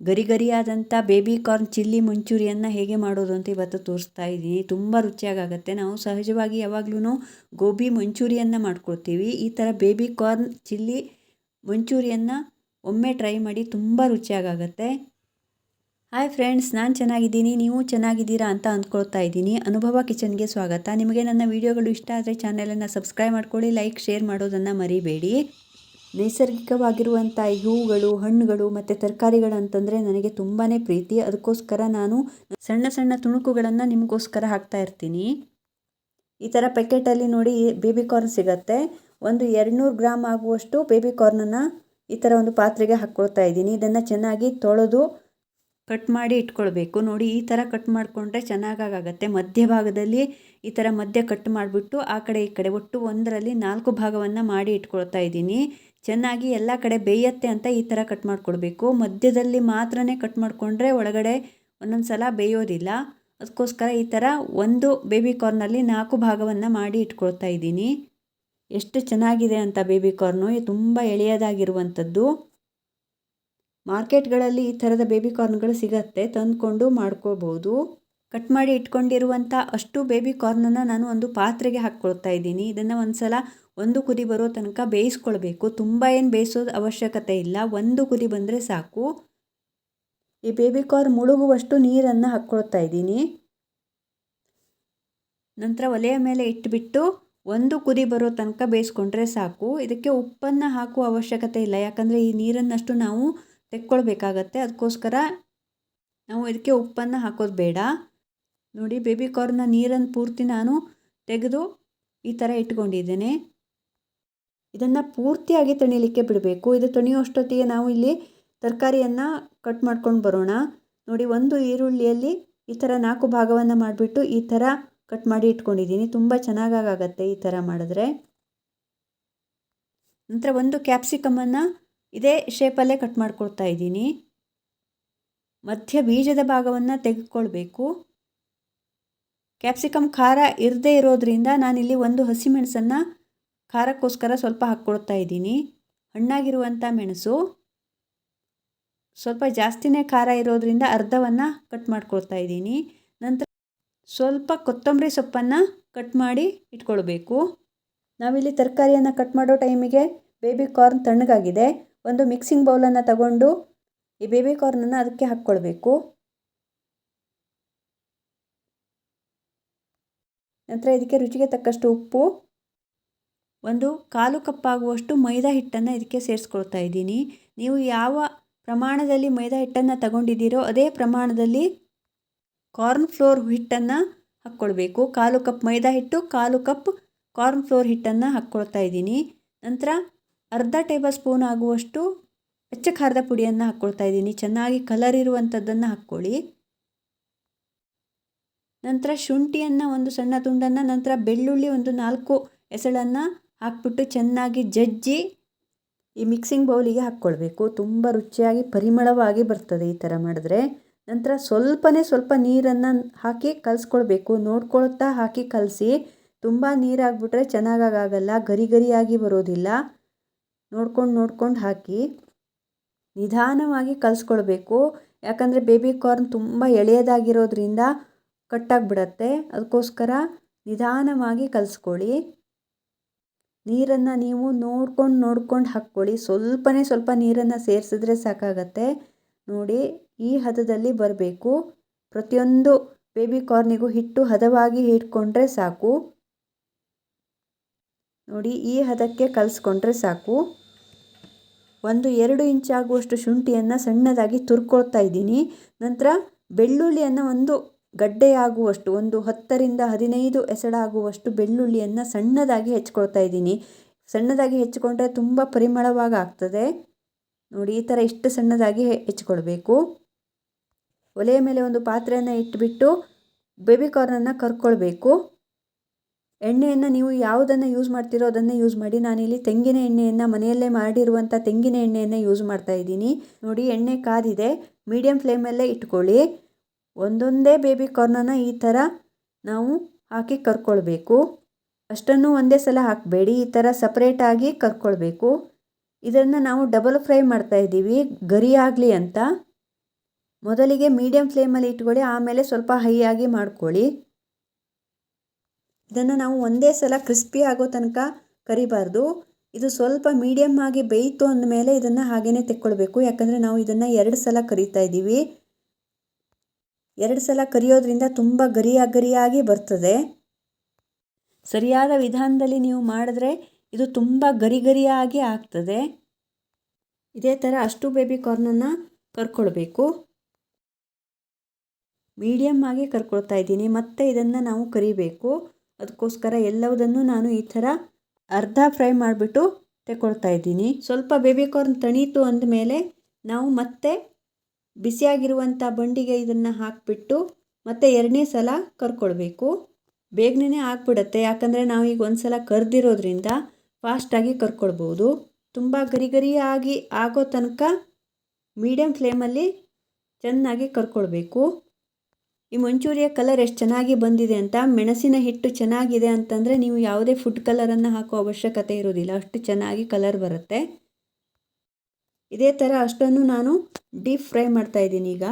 ಗರಿ ಗರಿಯಾದಂಥ baby corn chilli ಮಂಚೂರಿಯನ್ನು ಹೇಗೆ ಮಾಡೋದು ಅಂತ ಇವತ್ತು ತೋರಿಸ್ತಾ ಇದ್ದೀನಿ. ತುಂಬ ರುಚಿಯಾಗತ್ತೆ ನಾವು ಸಹಜವಾಗಿ ಯಾವಾಗ್ಲೂ ಗೋಬಿ ಮಂಚೂರಿಯನ್ನು ಮಾಡ್ಕೊಳ್ತೀವಿ. ಈ ಥರ ಬೇಬಿ ಕಾರ್ನ್ ಚಿಲ್ಲಿ ಮಂಚೂರಿಯನ್ನು ಒಮ್ಮೆ ಟ್ರೈ ಮಾಡಿ ತುಂಬ ರುಚಿಯಾಗತ್ತೆ ಹಾಯ್ ಫ್ರೆಂಡ್ಸ್, ನಾನು ಚೆನ್ನಾಗಿದ್ದೀನಿ. ನೀವು ಚೆನ್ನಾಗಿದ್ದೀರಾ ಅಂತ ಅಂದ್ಕೊಳ್ತಾ ಇದ್ದೀನಿ. ಅನುಭವ ಕಿಚನ್ಗೆ ಸ್ವಾಗತ. ನಿಮಗೆ ನನ್ನ ವೀಡಿಯೋಗಳು ಇಷ್ಟ ಆದರೆ ಚಾನಲನ್ನು ಸಬ್ಸ್ಕ್ರೈಬ್ ಮಾಡ್ಕೊಳ್ಳಿ, ಲೈಕ್, ಶೇರ್ ಮಾಡೋದನ್ನು ಮರಿಬೇಡಿ. ನೈಸರ್ಗಿಕವಾಗಿರುವಂಥ ಈ ಹೂವುಗಳು ಹಣ್ಣುಗಳು ಮತ್ತು ತರಕಾರಿಗಳು ಅಂತಂದರೆ ನನಗೆ ತುಂಬಾ ಪ್ರೀತಿ. ಅದಕ್ಕೋಸ್ಕರ ನಾನು ಸಣ್ಣ ಸಣ್ಣ ತುಣುಕುಗಳನ್ನು ನಿಮಗೋಸ್ಕರ ಹಾಕ್ತಾ ಇರ್ತೀನಿ. ಈ ಥರ ಪ್ಯಾಕೆಟಲ್ಲಿ ನೋಡಿ ಬೇಬಿ ಕಾರ್ನ್ ಸಿಗತ್ತೆ. ಒಂದು ಎರಡುನೂರು ಗ್ರಾಮ್ ಆಗುವಷ್ಟು ಬೇಬಿ ಕಾರ್ನನ್ನು ಈ ಥರ ಒಂದು ಪಾತ್ರೆಗೆ ಹಾಕ್ಕೊಳ್ತಾ ಇದ್ದೀನಿ. ಇದನ್ನು ಚೆನ್ನಾಗಿ ತೊಳೆದು ಕಟ್ ಮಾಡಿ ಇಟ್ಕೊಳ್ಬೇಕು. ನೋಡಿ, ಈ ಥರ ಕಟ್ ಮಾಡಿಕೊಂಡ್ರೆ ಚೆನ್ನಾಗಾಗತ್ತೆ. ಮಧ್ಯಭಾಗದಲ್ಲಿ ಈ ಥರ ಮಧ್ಯ ಕಟ್ ಮಾಡಿಬಿಟ್ಟು ಆ ಕಡೆ ಈ ಕಡೆ ಒಟ್ಟು ಒಂದರಲ್ಲಿ ನಾಲ್ಕು ಭಾಗವನ್ನು ಮಾಡಿ ಇಟ್ಕೊಳ್ತಾ ಇದ್ದೀನಿ. ಚೆನ್ನಾಗಿ ಎಲ್ಲ ಕಡೆ ಬೇಯತ್ತೆ ಅಂತ ಈ ಥರ ಕಟ್ ಮಾಡಿಕೊಡ್ಬೇಕು. ಮಧ್ಯದಲ್ಲಿ ಮಾತ್ರ ಕಟ್ ಮಾಡಿಕೊಂಡ್ರೆ ಒಳಗಡೆ ಒಂದೊಂದು ಸಲ ಬೇಯೋದಿಲ್ಲ. ಅದಕ್ಕೋಸ್ಕರ ಈ ಥರ ಒಂದು ಬೇಬಿ ಕಾರ್ನಲ್ಲಿ ನಾಲ್ಕು ಭಾಗವನ್ನು ಮಾಡಿ ಇಟ್ಕೊಳ್ತಾ ಇದ್ದೀನಿ. ಎಷ್ಟು ಚೆನ್ನಾಗಿದೆ ಅಂತ ಬೇಬಿ ಕಾರ್ನು ತುಂಬ ಎಳೆಯದಾಗಿರುವಂಥದ್ದು. ಮಾರ್ಕೆಟ್ಗಳಲ್ಲಿ ಈ ಥರದ ಬೇಬಿ ಕಾರ್ನ್ಗಳು ಸಿಗತ್ತೆ. ತಂದುಕೊಂಡು ಮಾಡ್ಕೋಬೋದು ಕಟ್ ಮಾಡಿ ಇಟ್ಕೊಂಡಿರುವಂಥ ಅಷ್ಟು ಬೇಬಿ ಕಾರ್ನನ್ನು ನಾನು ಒಂದು ಪಾತ್ರೆಗೆ ಹಾಕ್ಕೊಳ್ತಾ ಇದ್ದೀನಿ. ಇದನ್ನು ಒಂದು ಸಲ ಒಂದು ಕುದಿ ಬರೋ ತನಕ ಬೇಯಿಸ್ಕೊಳ್ಬೇಕು. ತುಂಬ ಏನು ಬೇಯಿಸೋದು ಅವಶ್ಯಕತೆ ಇಲ್ಲ. ಒಂದು ಕುದಿ ಬಂದರೆ ಸಾಕು. ಈ ಬೇಬಿ ಕಾರ್ನ್ ಮುಳುಗುವಷ್ಟು ನೀರನ್ನು ಹಾಕ್ಕೊಳ್ತಾ ಇದ್ದೀನಿ. ನಂತರ ಒಲೆಯ ಮೇಲೆ ಇಟ್ಬಿಟ್ಟು ಒಂದು ಕುದಿ ಬರೋ ತನಕ ಬೇಯಿಸ್ಕೊಂಡ್ರೆ ಸಾಕು. ಇದಕ್ಕೆ ಉಪ್ಪನ್ನು ಹಾಕುವ ಅವಶ್ಯಕತೆ ಇಲ್ಲ. ಯಾಕಂದರೆ ಈ ನೀರನ್ನಷ್ಟು ನಾವು ತೆಕ್ಕೊಳ್ಬೇಕಾಗತ್ತೆ. ಅದಕ್ಕೋಸ್ಕರ ನಾವು ಇದಕ್ಕೆ ಉಪ್ಪನ್ನು ಹಾಕೋದು ಬೇಡ. ನೋಡಿ ಬೇಬಿ ಕಾರ್ನ ನೀರನ್ನು ಪೂರ್ತಿ ನಾನು ತೆಗೆದು ಈ ಥರ ಇಟ್ಕೊಂಡಿದ್ದೇನೆ. ಇದನ್ನು ಪೂರ್ತಿಯಾಗಿ ತಣಿಲಿಕ್ಕೆ ಬಿಡಬೇಕು. ಇದು ತಣಿಯುವಷ್ಟೊತ್ತಿಗೆ ನಾವು ಇಲ್ಲಿ ತರಕಾರಿಯನ್ನು ಕಟ್ ಮಾಡ್ಕೊಂಡು ಬರೋಣ. ನೋಡಿ, ಒಂದು ಈರುಳ್ಳಿಯಲ್ಲಿ ಈ ಥರ ನಾಲ್ಕು ಭಾಗವನ್ನು ಮಾಡಿಬಿಟ್ಟು ಈ ಥರ ಕಟ್ ಮಾಡಿ ಇಟ್ಕೊಂಡಿದ್ದೀನಿ. ತುಂಬ ಚೆನ್ನಾಗಾಗತ್ತೆ ಈ ಥರ ಮಾಡಿದ್ರೆ. ನಂತರ ಒಂದು ಕ್ಯಾಪ್ಸಿಕಮನ್ನು ಇದೇ ಶೇಪಲ್ಲೇ ಕಟ್ ಮಾಡ್ಕೊಳ್ತಾ ಇದ್ದೀನಿ. ಮಧ್ಯ ಬೀಜದ ಭಾಗವನ್ನು ತೆಗೆದುಕೊಳ್ಬೇಕು. ಕ್ಯಾಪ್ಸಿಕಮ್ ಖಾರ ಇರದೇ ಇರೋದ್ರಿಂದ ನಾನಿಲ್ಲಿ ಒಂದು ಹಸಿಮೆಣಸನ್ನು ಖಾರಕ್ಕೋಸ್ಕರ ಸ್ವಲ್ಪ ಹಾಕ್ಕೊಳ್ತಾ ಇದ್ದೀನಿ. ಹಣ್ಣಾಗಿರುವಂಥ ಮೆಣಸು ಸ್ವಲ್ಪ ಜಾಸ್ತಿನೇ ಖಾರ ಇರೋದರಿಂದ ಅರ್ಧವನ್ನು ಕಟ್ ಮಾಡ್ಕೊಳ್ತಾ ಇದ್ದೀನಿ. ನಂತರ ಸ್ವಲ್ಪ ಕೊತ್ತಂಬರಿ ಸೊಪ್ಪನ್ನು ಕಟ್ ಮಾಡಿ ಇಟ್ಕೊಳ್ಬೇಕು. ನಾವಿಲ್ಲಿ ತರಕಾರಿಯನ್ನು ಕಟ್ ಮಾಡೋ ಟೈಮಿಗೆ ಬೇಬಿ ಕಾರ್ನ್ ತಣ್ಣಗಾಗಿದೆ. ಒಂದು ಮಿಕ್ಸಿಂಗ್ ಬೌಲನ್ನು ತಗೊಂಡು ಈ ಬೇಬಿ ಕಾರ್ನನ್ನು ಅದಕ್ಕೆ ಹಾಕ್ಕೊಳ್ಬೇಕು. ನಂತರ ಇದಕ್ಕೆ ರುಚಿಗೆ ತಕ್ಕಷ್ಟು ಉಪ್ಪು ಒಂದು ಕಾಲು ಕಪ್ಪಾಗುವಷ್ಟು ಮೈದಾ ಹಿಟ್ಟನ್ನು ಇದಕ್ಕೆ ಸೇರಿಸ್ಕೊಳ್ತಾ ಇದ್ದೀನಿ. ನೀವು ಯಾವ ಪ್ರಮಾಣದಲ್ಲಿ ಮೈದಾ ಹಿಟ್ಟನ್ನು ತಗೊಂಡಿದ್ದೀರೋ ಅದೇ ಪ್ರಮಾಣದಲ್ಲಿ ಕಾರ್ನ್ ಫ್ಲೋರ್ ಹಿಟ್ಟನ್ನು ಹಾಕ್ಕೊಳ್ಬೇಕು. ಕಾಲು ಕಪ್ ಮೈದಾ ಹಿಟ್ಟು, ಕಾಲು ಕಪ್ ಕಾರ್ನ್ ಫ್ಲೋರ್ ಹಿಟ್ಟನ್ನು ಹಾಕ್ಕೊಳ್ತಾ ಇದ್ದೀನಿ. ನಂತರ ಅರ್ಧ ಟೇಬಲ್ ಸ್ಪೂನ್ ಆಗುವಷ್ಟು ಅಚ್ಚ ಖಾರದ ಪುಡಿಯನ್ನು ಹಾಕ್ಕೊಳ್ತಾ ಇದ್ದೀನಿ. ಚೆನ್ನಾಗಿ ಕಲರ್ ಇರುವಂಥದ್ದನ್ನು ಹಾಕ್ಕೊಳ್ಳಿ. ನಂತರ ಶುಂಠಿಯನ್ನು ಒಂದು ಸಣ್ಣ ತುಂಡನ್ನು, ನಂತರ ಬೆಳ್ಳುಳ್ಳಿ ಒಂದು ನಾಲ್ಕು ಎಸಳನ್ನು ಹಾಕ್ಬಿಟ್ಟು ಚೆನ್ನಾಗಿ ಜಜ್ಜಿ ಈ ಮಿಕ್ಸಿಂಗ್ ಬೌಲಿಗೆ ಹಾಕ್ಕೊಳ್ಬೇಕು. ತುಂಬ ರುಚಿಯಾಗಿ ಪರಿಮಳವಾಗಿ ಬರ್ತದೆ ಈ ಥರ ಮಾಡಿದ್ರೆ. ನಂತರ ಸ್ವಲ್ಪನೇ ಸ್ವಲ್ಪ ನೀರನ್ನು ಹಾಕಿ ಕಲಿಸ್ಕೊಳ್ಬೇಕು. ನೋಡ್ಕೊಳ್ತಾ ಹಾಕಿ ಕಲಸಿ ತುಂಬ ನೀರಾಗ್ಬಿಟ್ರೆ ಚೆನ್ನಾಗಾಗಲ್ಲ ಗರಿ ಗರಿಯಾಗಿ ಬರೋದಿಲ್ಲ. ನೋಡ್ಕೊಂಡು ನೋಡ್ಕೊಂಡು ಹಾಕಿ ನಿಧಾನವಾಗಿ ಕಲಿಸ್ಕೊಳ್ಬೇಕು. ಯಾಕಂದರೆ ಬೇಬಿ ಕಾರ್ನ್ ತುಂಬ ಎಳೆಯದಾಗಿರೋದ್ರಿಂದ ಕಟ್ಟಾಗಿಬಿಡತ್ತೆ. ಅದಕ್ಕೋಸ್ಕರ ನಿಧಾನವಾಗಿ ಕಲಿಸ್ಕೊಳ್ಳಿ. ನೀರನ್ನು ನೀವು ನೋಡ್ಕೊಂಡು ನೋಡ್ಕೊಂಡು ಹಾಕ್ಕೊಳ್ಳಿ. ಸ್ವಲ್ಪನೇ ಸ್ವಲ್ಪ ನೀರನ್ನು ಸೇರಿಸಿದ್ರೆ ಸಾಕಾಗತ್ತೆ. ನೋಡಿ, ಈ ಹದದಲ್ಲಿ ಬರಬೇಕು. ಪ್ರತಿಯೊಂದು ಬೇಬಿ ಕಾರ್ನಿಗೂ ಹಿಟ್ಟು ಹದವಾಗಿ ಇಟ್ಕೊಂಡ್ರೆ ಸಾಕು. ನೋಡಿ, ಈ ಹದಕ್ಕೆ ಕಲಿಸ್ಕೊಂಡ್ರೆ ಸಾಕು. ಒಂದು ಎರಡು ಇಂಚಾಗುವಷ್ಟು ಶುಂಠಿಯನ್ನು ಸಣ್ಣದಾಗಿ ತುರ್ಕೊಳ್ತಾ ಇದ್ದೀನಿ. ನಂತರ ಬೆಳ್ಳುಳ್ಳಿಯನ್ನು ಒಂದು ಗಡ್ಡೆಯಾಗುವಷ್ಟು, ಒಂದು ಹತ್ತರಿಂದ ಹದಿನೈದು ಎಸಳಾಗುವಷ್ಟು ಬೆಳ್ಳುಳ್ಳಿಯನ್ನು ಸಣ್ಣದಾಗಿ ಹೆಚ್ಕೊಳ್ತಾ ಇದ್ದೀನಿ. ಸಣ್ಣದಾಗಿ ಹೆಚ್ಚಿಕೊಂಡ್ರೆ ತುಂಬ ಪರಿಮಳವಾಗಿ ಆಗ್ತದೆ ನೋಡಿ, ಈ ಥರ ಇಷ್ಟು ಸಣ್ಣದಾಗಿ ಹೆಚ್ಕೊಳ್ಬೇಕು. ಒಲೆಯ ಮೇಲೆ ಒಂದು ಪಾತ್ರೆಯನ್ನು ಇಟ್ಟುಬಿಟ್ಟು ಬೇಬಿ ಕಾರ್ನನ್ನು ಕರ್ಕೊಳ್ಬೇಕು. ಎಣ್ಣೆಯನ್ನು ನೀವು ಯಾವುದನ್ನು ಯೂಸ್ ಮಾಡ್ತೀರೋ ಅದನ್ನು ಯೂಸ್ ಮಾಡಿ. ನಾನಿಲ್ಲಿ ತೆಂಗಿನ ಎಣ್ಣೆಯನ್ನು, ಮನೆಯಲ್ಲೇ ಮಾಡಿರುವಂಥ ತೆಂಗಿನ ಎಣ್ಣೆಯನ್ನು ಯೂಸ್ ಮಾಡ್ತಾ ಇದ್ದೀನಿ. ನೋಡಿ, ಎಣ್ಣೆ ಕಾದಿದೆ. ಮೀಡಿಯಮ್ ಫ್ಲೇಮಲ್ಲೇ ಇಟ್ಕೊಳ್ಳಿ. ಒಂದೊಂದೇ ಬೇಬಿ ಕಾರ್ನನ್ನು ಈ ಥರ ನಾವು ಹಾಕಿ ಕರ್ಕೊಳ್ಬೇಕು. ಅಷ್ಟನ್ನು ಒಂದೇ ಸಲ ಹಾಕಬೇಡಿ. ಈ ಥರ ಸಪ್ರೇಟಾಗಿ ಕರ್ಕೊಳ್ಬೇಕು. ಇದನ್ನು ನಾವು ಡಬಲ್ ಫ್ರೈ ಮಾಡ್ತಾ ಇದ್ದೀವಿ. ಗರಿ ಆಗಲಿ ಅಂತ. ಮೊದಲಿಗೆ ಮೀಡಿಯಮ್ ಫ್ಲೇಮಲ್ಲಿ ಇಟ್ಕೊಳ್ಳಿ ಆಮೇಲೆ ಸ್ವಲ್ಪ ಹೈ ಆಗಿ ಮಾಡ್ಕೊಳ್ಳಿ. ಇದನ್ನು ನಾವು ಒಂದೇ ಸಲ ಕ್ರಿಸ್ಪಿ ಆಗೋ ತನಕ ಕರಿಬಾರ್ದು. ಇದು ಸ್ವಲ್ಪ ಮೀಡಿಯಮ್ ಆಗಿ ಬೇಯಿತು ಅಂದಮೇಲೆ ಇದನ್ನು ಹಾಗೇ ತೆಕ್ಕೊಳ್ಬೇಕು. ಯಾಕಂದರೆ ನಾವು ಇದನ್ನು ಎರಡು ಸಲ ಕರಿತಾ ಇದ್ದೀವಿ. ಎರಡು ಸಲ ಕರಿಯೋದ್ರಿಂದ ತುಂಬ ಗರಿಯ ಗರಿಯಾಗಿ ಬರ್ತದೆ. ಸರಿಯಾದ ವಿಧಾನದಲ್ಲಿ ನೀವು ಮಾಡಿದ್ರೆ ಇದು ತುಂಬ ಗರಿ ಗರಿಯಾಗಿ ಆಗ್ತದೆ. ಇದೇ ಥರ ಅಷ್ಟು ಬೇಬಿ ಕಾರ್ನನ್ನು ಕರ್ಕೊಳ್ಬೇಕು. ಮೀಡಿಯಮ್ ಆಗಿ ಕರ್ಕೊಳ್ತಾ ಇದ್ದೀನಿ. ಮತ್ತು ಇದನ್ನು ನಾವು ಕರಿಬೇಕು. ಅದಕ್ಕೋಸ್ಕರ ಎಲ್ಲವುದನ್ನು ನಾನು ಈ ಥರ ಅರ್ಧ ಫ್ರೈ ಮಾಡಿಬಿಟ್ಟು ತೆಕ್ಕೊಳ್ತಾ ಇದ್ದೀನಿ. ಸ್ವಲ್ಪ ಬೇಬಿ ಕಾರ್ನ್ ತಣೀತು ಅಂದಮೇಲೆ ನಾವು ಮತ್ತೆ ಬಿಸಿಯಾಗಿರುವಂಥ ಬಂಡಿಗೆ ಇದನ್ನು ಹಾಕಿಬಿಟ್ಟು ಮತ್ತೆ ಎರಡನೇ ಸಲ ಕರ್ಕೊಳ್ಬೇಕು. ಬೇಗನೆ ಆಗಿಬಿಡತ್ತೆ. ಯಾಕಂದರೆ ನಾವು ಈಗ ಒಂದು ಸಲ ಕರೆದಿರೋದ್ರಿಂದ ಫಾಸ್ಟಾಗಿ ಕರ್ಕೊಳ್ಬೋದು. ತುಂಬ ಗರಿ ಗರಿಯಾಗಿ ಆಗೋ ತನಕ ಮೀಡಿಯಮ್ ಫ್ಲೇಮಲ್ಲಿ ಚೆನ್ನಾಗಿ ಕರ್ಕೊಳ್ಬೇಕು. ಈ ಮಂಚೂರಿಯ ಕಲರ್ ಎಷ್ಟು ಚೆನ್ನಾಗಿ ಬಂದಿದೆ ಅಂತ, ಮೆಣಸಿನ ಹಿಟ್ಟು ಚೆನ್ನಾಗಿದೆ ಅಂತಂದರೆ ನೀವು ಯಾವುದೇ ಫುಡ್ ಕಲರನ್ನು ಹಾಕೋ ಅವಶ್ಯಕತೆ ಇರೋದಿಲ್ಲ ಅಷ್ಟು ಚೆನ್ನಾಗಿ ಕಲರ್ ಬರುತ್ತೆ. ಇದೇ ಥರ ಅಷ್ಟನ್ನು ನಾನು ಡೀಪ್ ಫ್ರೈ ಮಾಡ್ತಾಯಿದ್ದೀನಿ ಈಗ.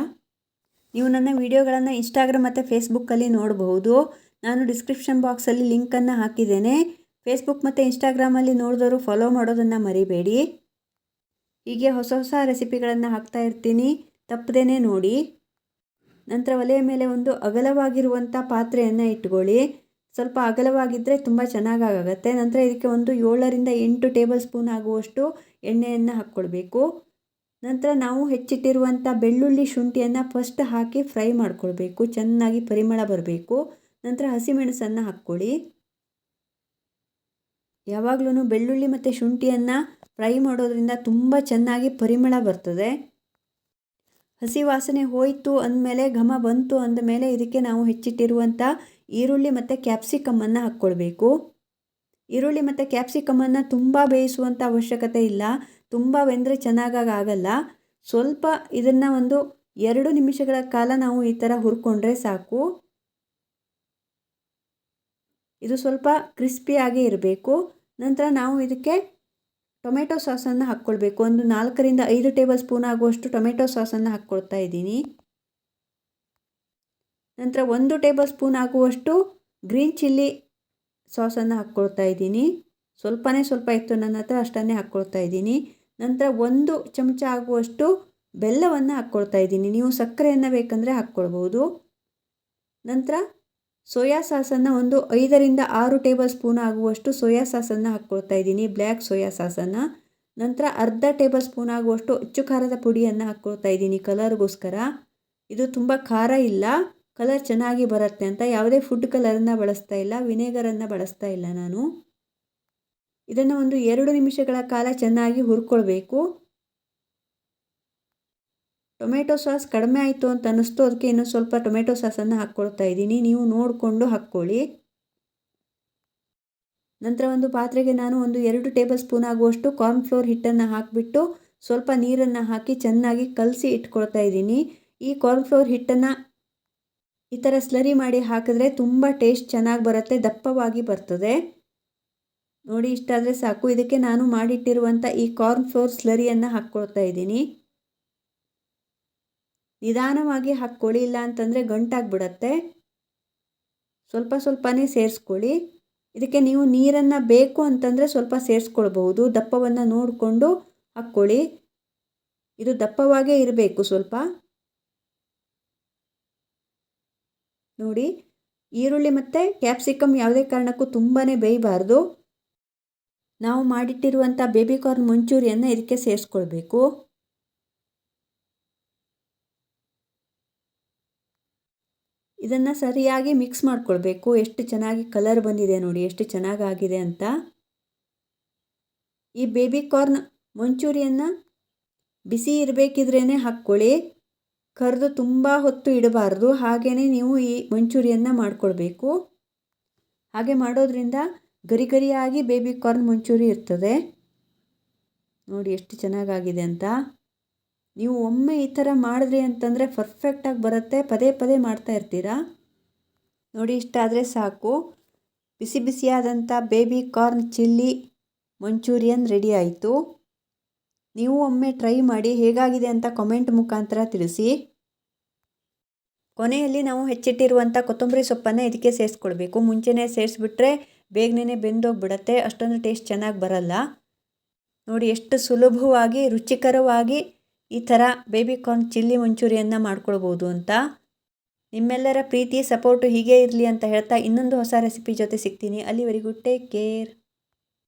ನೀವು ನನ್ನ ವೀಡಿಯೋಗಳನ್ನು ಇನ್ಸ್ಟಾಗ್ರಾಮ್ ಮತ್ತು ಫೇಸ್ಬುಕ್ಕಲ್ಲಿ ನೋಡಬಹುದು. ನಾನು ಡಿಸ್ಕ್ರಿಪ್ಷನ್ ಬಾಕ್ಸಲ್ಲಿ ಲಿಂಕನ್ನು ಹಾಕಿದ್ದೇನೆ. ಫೇಸ್ಬುಕ್ ಮತ್ತು ಇನ್ಸ್ಟಾಗ್ರಾಮಲ್ಲಿ ನೋಡಿದವರು ಫಾಲೋ ಮಾಡೋದನ್ನು ಮರಿಬೇಡಿ. ಹೀಗೆ ಹೊಸ ಹೊಸ ರೆಸಿಪಿಗಳನ್ನು ಹಾಕ್ತಾ ಇರ್ತೀನಿ. ತಪ್ಪದೇ ನೋಡಿ. ನಂತರ ಒಲೆಯ ಮೇಲೆ ಒಂದು ಅಗಲವಾಗಿರುವಂಥ ಪಾತ್ರೆಯನ್ನು ಇಟ್ಕೊಳ್ಳಿ. ಸ್ವಲ್ಪ ಅಗಲವಾಗಿದ್ದರೆ ತುಂಬ ಚೆನ್ನಾಗಾಗತ್ತೆ. ನಂತರ ಇದಕ್ಕೆ ಒಂದು ಏಳರಿಂದ ಎಂಟು ಟೇಬಲ್ ಸ್ಪೂನ್ ಆಗುವಷ್ಟು ಎಣ್ಣೆಯನ್ನು ಹಾಕ್ಕೊಳ್ಬೇಕು. ನಂತರ ನಾವು ಹೆಚ್ಚಿಟ್ಟಿರುವಂಥ ಬೆಳ್ಳುಳ್ಳಿ ಶುಂಠಿಯನ್ನು ಫಸ್ಟ್ ಹಾಕಿ ಫ್ರೈ ಮಾಡ್ಕೊಳ್ಬೇಕು. ಚೆನ್ನಾಗಿ ಪರಿಮಳ ಬರಬೇಕು. ನಂತರ ಹಸಿಮೆಣಸನ್ನು ಹಾಕ್ಕೊಳ್ಳಿ. ಯಾವಾಗಲೂ ಬೆಳ್ಳುಳ್ಳಿ ಮತ್ತು ಶುಂಠಿಯನ್ನು ಫ್ರೈ ಮಾಡೋದ್ರಿಂದ ತುಂಬ ಚೆನ್ನಾಗಿ ಪರಿಮಳ ಬರ್ತದೆ. ಹಸಿ ವಾಸನೆ ಹೋಯಿತು ಅಂದಮೇಲೆ, ಘಮ ಬಂತು ಅಂದಮೇಲೆ ಇದಕ್ಕೆ ನಾವು ಹೆಚ್ಚಿಟ್ಟಿರುವಂಥ ಈರುಳ್ಳಿ ಮತ್ತು ಕ್ಯಾಪ್ಸಿಕಮ್ಮನ್ನು ಹಾಕ್ಕೊಳ್ಬೇಕು. ಈರುಳ್ಳಿ ಮತ್ತು ಕ್ಯಾಪ್ಸಿಕಮನ್ನು ತುಂಬ ಬೇಯಿಸುವಂಥ ಅವಶ್ಯಕತೆ ಇಲ್ಲ. ತುಂಬ ಬೆಂದರೆ ಚೆನ್ನಾಗಾಗಲ್ಲ ಸ್ವಲ್ಪ ಇದನ್ನು ಒಂದು ಎರಡು ನಿಮಿಷಗಳ ಕಾಲ ನಾವು ಈ ಥರ ಹುರ್ಕೊಂಡ್ರೆ ಸಾಕು. ಇದು ಸ್ವಲ್ಪ ಕ್ರಿಸ್ಪಿಯಾಗಿ ಇರಬೇಕು. ನಂತರ ನಾವು ಇದಕ್ಕೆ ಟೊಮೆಟೊ ಸಾಸನ್ನು ಹಾಕ್ಕೊಳ್ಬೇಕು ಒಂದು ನಾಲ್ಕರಿಂದ ಐದು ಟೇಬಲ್ ಸ್ಪೂನ್ ಆಗುವಷ್ಟು ಟೊಮೆಟೊ ಸಾಸನ್ನು ಹಾಕ್ಕೊಳ್ತಾ ಇದ್ದೀನಿ. ನಂತರ ಒಂದು ಟೇಬಲ್ ಸ್ಪೂನ್ ಆಗುವಷ್ಟು ಗ್ರೀನ್ ಚಿಲ್ಲಿ ಸಾಸನ್ನು ಹಾಕ್ಕೊಳ್ತಾ ಇದ್ದೀನಿ. ಸ್ವಲ್ಪನೇ ಸ್ವಲ್ಪ ಇತ್ತು ನನ್ನ ಹತ್ರ ಅಷ್ಟನ್ನೇ ಹಾಕ್ಕೊಳ್ತಾ ಇದ್ದೀನಿ. ನಂತರ ಒಂದು ಚಮಚ ಆಗುವಷ್ಟು ಬೆಲ್ಲವನ್ನು ಹಾಕ್ಕೊಳ್ತಾ ಇದ್ದೀನಿ. ನೀವು ಸಕ್ಕರೆಯನ್ನು ಬೇಕಂದರೆ ಹಾಕ್ಕೊಳ್ಬೋದು. ನಂತರ ಸೋಯಾ ಸಾಸನ್ನು ಒಂದು ಐದರಿಂದ ಆರು ಟೇಬಲ್ ಸ್ಪೂನ್ ಆಗುವಷ್ಟು ಸೋಯಾ ಸಾಸನ್ನು ಹಾಕ್ಕೊಳ್ತಾ ಇದ್ದೀನಿ. ಬ್ಲ್ಯಾಕ್ ಸೋಯಾ ಸಾಸನ್ನು. ನಂತರ ಅರ್ಧ ಟೇಬಲ್ ಸ್ಪೂನ್ ಆಗುವಷ್ಟು ಅಚ್ಚು ಖಾರದ ಪುಡಿಯನ್ನು ಹಾಕ್ಕೊಳ್ತಾ ಇದ್ದೀನಿ ಕಲರ್ಗೋಸ್ಕರ. ಇದು ತುಂಬ ಖಾರ ಇಲ್ಲ. ಕಲರ್ ಚೆನ್ನಾಗಿ ಬರುತ್ತೆ ಅಂತ ಯಾವುದೇ ಫುಡ್ ಕಲರನ್ನು ಬಳಸ್ತಾ ಇಲ್ಲ ವಿನೇಗರನ್ನು ಬಳಸ್ತಾ ಇಲ್ಲ ನಾನು. ಇದನ್ನು ಒಂದು ಎರಡು ನಿಮಿಷಗಳ ಕಾಲ ಚೆನ್ನಾಗಿ ಹುರ್ಕೊಳ್ಬೇಕು. ಟೊಮೆಟೊ ಸಾಸ್ ಕಡಿಮೆ ಆಯಿತು ಅಂತ ಅನ್ನಿಸ್ತು, ಅದಕ್ಕೆ ಇನ್ನೂ ಸ್ವಲ್ಪ ಟೊಮೆಟೊ ಸಾಸನ್ನು ಹಾಕ್ಕೊಳ್ತಾ ಇದ್ದೀನಿ. ನೀವು ನೋಡಿಕೊಂಡು ಹಾಕ್ಕೊಳ್ಳಿ. ನಂತರ ಒಂದು ಪಾತ್ರೆಗೆ ನಾನು ಒಂದು ಎರಡು ಟೇಬಲ್ ಸ್ಪೂನ್ ಆಗುವಷ್ಟು ಕಾರ್ನ್ಫ್ಲೋರ್ ಹಿಟ್ಟನ್ನು ಹಾಕಿಬಿಟ್ಟು ಸ್ವಲ್ಪ ನೀರನ್ನು ಹಾಕಿ ಚೆನ್ನಾಗಿ ಕಲಸಿ ಇಟ್ಕೊಳ್ತಾ ಇದ್ದೀನಿ. ಈ ಕಾರ್ನ್ಫ್ಲೋರ್ ಹಿಟ್ಟನ್ನು ಈ ಥರ ಸ್ಲರಿ ಮಾಡಿ ಹಾಕಿದ್ರೆ ತುಂಬ ಟೇಸ್ಟ್ ಚೆನ್ನಾಗಿ ಬರುತ್ತೆ, ದಪ್ಪವಾಗಿ ಬರ್ತದೆ. ನೋಡಿ ಇಷ್ಟಾದರೆ ಸಾಕು. ಇದಕ್ಕೆ ನಾನು ಮಾಡಿಟ್ಟಿರುವಂಥ ಈ ಕಾರ್ನ್ ಫ್ಲೋರ್ ಸ್ಲರಿಯನ್ನು ಹಾಕ್ಕೊಳ್ತಾ ಇದ್ದೀನಿ. ನಿಧಾನವಾಗಿ ಹಾಕ್ಕೊಳ್ಳಿ, ಇಲ್ಲ ಅಂತಂದರೆ ಗಂಟಾಗ್ಬಿಡತ್ತೆ. ಸ್ವಲ್ಪ ಸ್ವಲ್ಪನೇ ಸೇರಿಸ್ಕೊಳ್ಳಿ. ಇದಕ್ಕೆ ನೀವು ನೀರನ್ನು ಬೇಕು ಅಂತಂದರೆ ಸ್ವಲ್ಪ ಸೇರಿಸ್ಕೊಳ್ಬಹುದು. ದಪ್ಪವನ್ನು ನೋಡಿಕೊಂಡು ಹಾಕ್ಕೊಳ್ಳಿ. ಇದು ದಪ್ಪವಾಗೇ ಇರಬೇಕು ಸ್ವಲ್ಪ. ನೋಡಿ, ಈರುಳ್ಳಿ ಮತ್ತು ಕ್ಯಾಪ್ಸಿಕಮ್ ಯಾವುದೇ ಕಾರಣಕ್ಕೂ ತುಂಬಾ ಬೇಯಬಾರ್ದು. ನಾವು ಮಾಡಿಟ್ಟಿರುವಂಥ ಬೇಬಿ ಕಾರ್ನ್ ಮಂಚೂರಿಯನ್ನು ಇದಕ್ಕೆ ಸೇರಿಸ್ಕೊಳ್ಬೇಕು. ಇದನ್ನು ಸರಿಯಾಗಿ ಮಿಕ್ಸ್ ಮಾಡಿಕೊಳ್ಬೇಕು. ಎಷ್ಟು ಚೆನ್ನಾಗಿ ಕಲರ್ ಬಂದಿದೆ ನೋಡಿ, ಎಷ್ಟು ಚೆನ್ನಾಗಾಗಿದೆ ಅಂತ. ಈ ಬೇಬಿ ಕಾರ್ನ್ ಮಂಚೂರಿಯನ್ನು ಬಿಸಿ ಇರಬೇಕಿದ್ರೇ ಹಾಕ್ಕೊಳ್ಳಿ. ಕರೆದು ತುಂಬ ಹೊತ್ತು ಇಡಬಾರ್ದು. ಹಾಗೆಯೇ ನೀವು ಈ ಮಂಚೂರಿಯನ್ನು ಮಾಡ್ಕೊಳ್ಬೇಕು. ಹಾಗೆ ಮಾಡೋದ್ರಿಂದ ಗರಿ ಗರಿಯಾಗಿ ಬೇಬಿ ಕಾರ್ನ್ ಮಂಚೂರಿ ಇರ್ತದೆ. ನೋಡಿ ಎಷ್ಟು ಚೆನ್ನಾಗಾಗಿದೆ ಅಂತ. ನೀವು ಒಮ್ಮೆ ಈ ಥರ ಮಾಡಿದ್ರಿ ಅಂತಂದರೆ ಪರ್ಫೆಕ್ಟಾಗಿ ಬರುತ್ತೆ. ಪದೇ ಪದೇ ಮಾಡ್ತಾ ಇರ್ತೀರಾ? ನೋಡಿ ಇಷ್ಟಾದರೆ ಸಾಕು. ಬಿಸಿ ಬಿಸಿಯಾದಂಥ baby corn chilli manchurian ready ಆಯಿತು. ನೀವು ಒಮ್ಮೆ ಟ್ರೈ ಮಾಡಿ ಹೇಗಾಗಿದೆ ಅಂತ ಕಮೆಂಟ್ ಮುಖಾಂತರ ತಿಳಿಸಿ. ಕೊನೆಯಲ್ಲಿ ನಾವು ಹೆಚ್ಚಿಟ್ಟಿರುವಂಥ ಕೊತ್ತಂಬರಿ ಸೊಪ್ಪನ್ನು ಇದಕ್ಕೆ ಸೇರಿಸ್ಕೊಳ್ಬೇಕು. ಮುಂಚೆನೇ ಸೇರಿಸ್ಬಿಟ್ರೆ ಬೇಗನೆ ಬೆಂದೋಗಿಬಿಡತ್ತೆ. ಅಷ್ಟೊಂದು ಟೇಸ್ಟ್ ಚೆನ್ನಾಗಿ ಬರಲ್ಲ. ನೋಡಿ ಎಷ್ಟು ಸುಲಭವಾಗಿ, ರುಚಿಕರವಾಗಿ ಈ ಥರ ಬೇಬಿ ಕಾರ್ನ್ ಚಿಲ್ಲಿ ಮಂಚೂರಿಯನ್ನು ಮಾಡ್ಕೊಳ್ಬೋದು ಅಂತ. ನಿಮ್ಮೆಲ್ಲರ ಪ್ರೀತಿ ಸಪೋರ್ಟು ಹೀಗೆ ಇರಲಿ ಅಂತ ಹೇಳ್ತಾ ಇನ್ನೊಂದು ಹೊಸ ರೆಸಿಪಿ ಜೊತೆ ಸಿಗ್ತೀನಿ. ಅಲ್ಲಿವರೆಗೂ ಟೇಕ್ ಕೇರ್